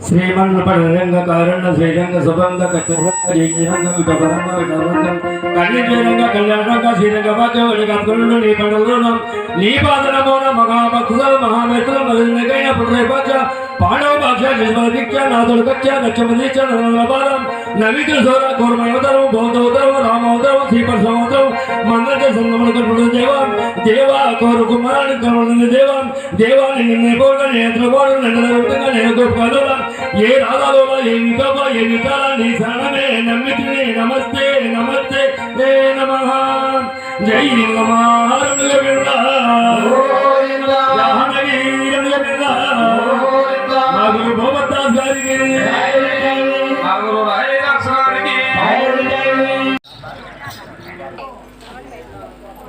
రోజేమో కారణ శ్రీరంగ సుభంగ కచ్చరంగ విటపరంగ విటరంగం కళ్ళి శ్రీరంగ కళ్యాణంగ శ్రీరంగ భాగ్యవడి కత్తులు నీ పండుగలు నీ పాదన మహాభక్తుల మహామేతుల మదినకైన పుట్రేపాచ పాండవ భాష శిశుమదీక్ష నాదుడు కచ్చ నచ్చమదీక్ష నలబాలం నవికుల సోర కూర్మయోదరం బౌద్ధోదరం రామోదరం శ్రీపరసమోదరం మందజ సంగమన కల్పడు దేవం దేవా కోరు కుమారాన్ని కల్పడు దేవం దేవాన్ని నిన్నే పోగా నేత్ర పోడు నిన్న నేను గొప్ప ఏ రాగాలో ఏ వికమ ఏ వికాల నీ శరణమే నమ్మితిని నమస్తే నమస్తే నమ జై లింగమారుణుల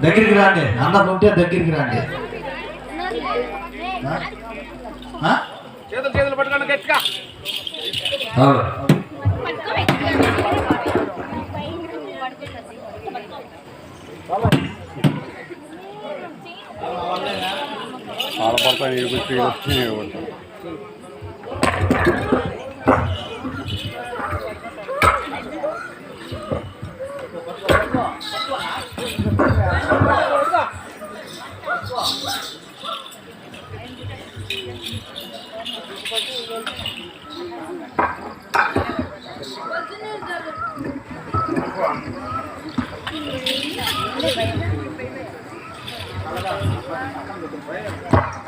దగ్గరికి రండి. అందరు ఉంటే దగ్గరికి రండి. ఆ?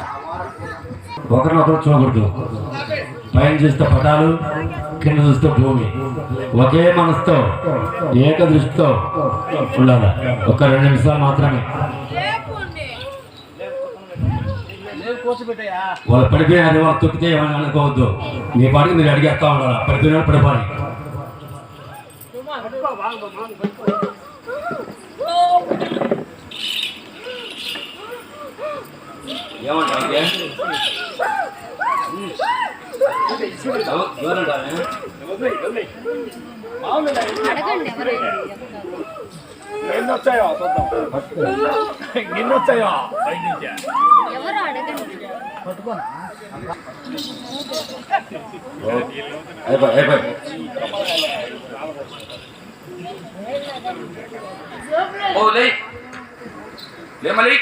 అవును. ఒకరినొకరు చూడకూడదు. పైన చూస్తే పటాలు కింద చూస్తే భూమి. ఒకే మనసుతో ఏక దృష్టితో ఉండాలి. ఒక రెండు నిమిషాలు మాత్రమే. వాళ్ళు పడిపోయినారు వాళ్ళు తొక్కితే ఏమైనా అనుకోవద్దు. మీ పాటికి మీరు అడిగేస్తా ఉండాలి. పడిపోయినా పడిపోయి ఎవరు అడగండి అయిపోయి అయిపోయి ఓ లే. లే మళ్ళీ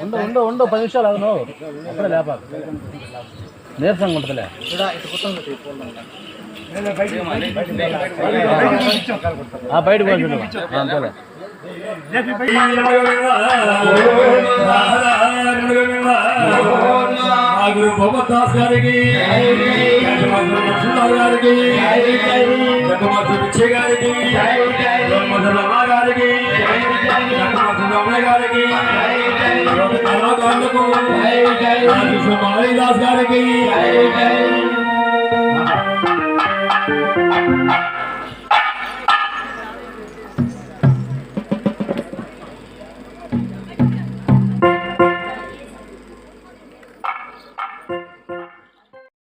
ఉండు ఉండు ఉండు పది నిమిషాలు అవును అప్పుడే లేపాక. నీరసంగా ఉంటుందిలే. అంతేలే. గురు భగవద్దాస్ గారికి గారికి सुब्रमण्य गार की। कांड को। मारीदास गार की।